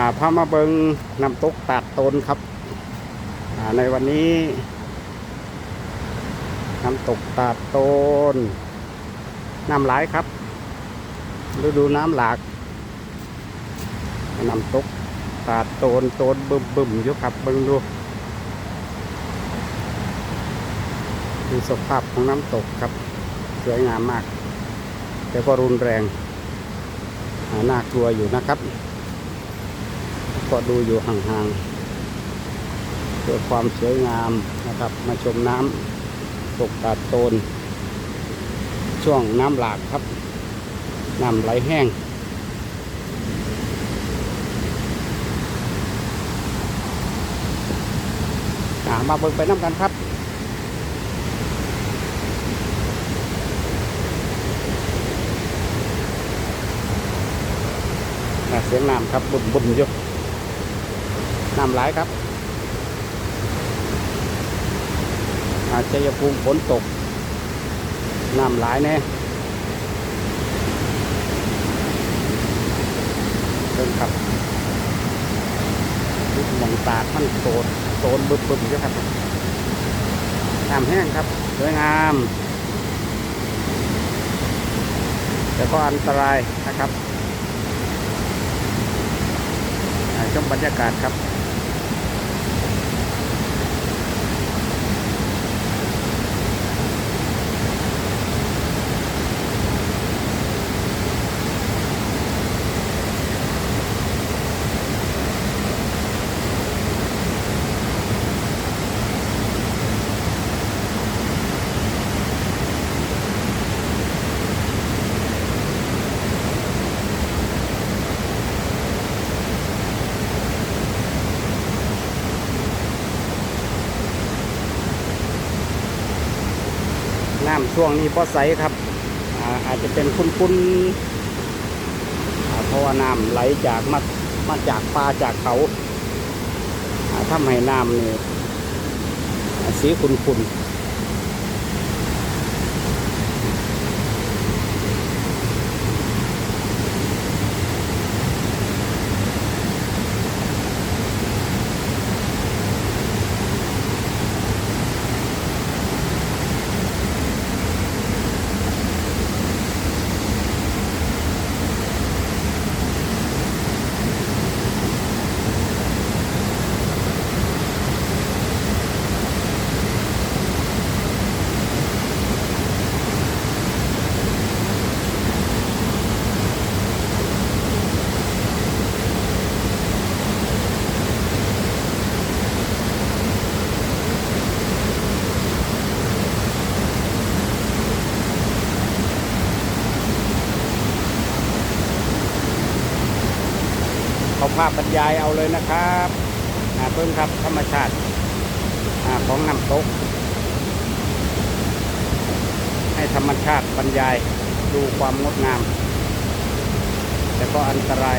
อ่าพามาเบิงน้ำตกตาดโตนครับในวันนี้น้ำตกตาดโตนน้ำไหลายครับฤดูน้ำหลากน้ำตกตาดโตนโตนบึมบึมอยู่ครับเบิงดูดูสภาพของน้ำตกครับ สวยงามมาก แต่ก็รุนแรงน่ากลัวอยู่นะครับ ก็ดูอยู่ห่างๆเพื่อความสวยงามนะครับ มาชมน้ำตกตาดโตน ช่วงน้ำหลากครับ น้ำไหลแห้งมาเบิ่งไปน้ำกันครับเสียงน้ำครับบุ่มบุ่มอยู่ น้ำไหลายครับอาชัยภูมิฝนตกน้ำไหลายแน่เดินครับมองตาดมันโตนโตนบึมบึมอยู่ครับน้ำแห้งครับสวยงามแต่ก็อันตรายนะครับอ่าชมบรรยากาศครับ น้ำช่วงนี้พอใสครับอาอาจจะเป็นคุ้นๆเพราะว่าน้ำไหลจากมามาจากป่าจากเขาาทำให้น้ำนี่สีขุ่นๆ เอาภาพบรรยายเอาเลยนะครับเพิ่มครับธรรมชาติอของน้ำตก ให้ธรรมชาติบรรยายดูความงดงาม แต่ก็อันตราย